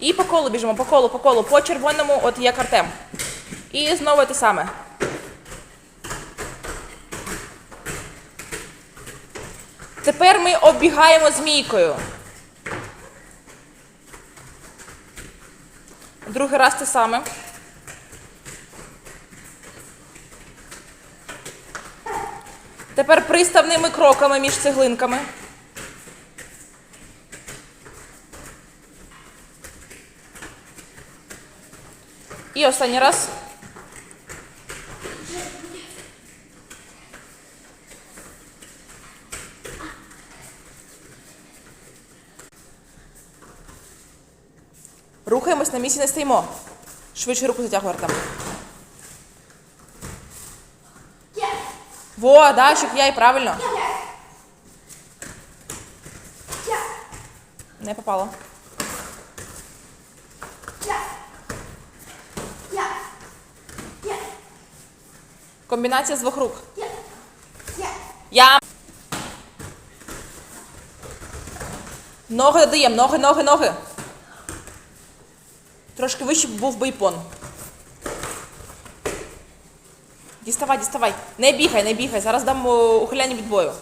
І по колу біжимо, по колу, по колу, по червоному, от як Артем. І знову те саме. Тепер ми оббігаємо змійкою. Другий раз те саме. Тепер приставними кроками між цеглинками. І останній раз. Рухаємось на місці, не стоїмо. Швидше руку затягуй Артем. Во, да, щоб я і правильно. Не попало. Комбінація з двох рук. Я. Ноги додаємо, ноги, ноги, ноги. Трошки вище був бейпон. Діставай, діставай. Не бігай, не бігай. Зараз дам ухиляння від бою.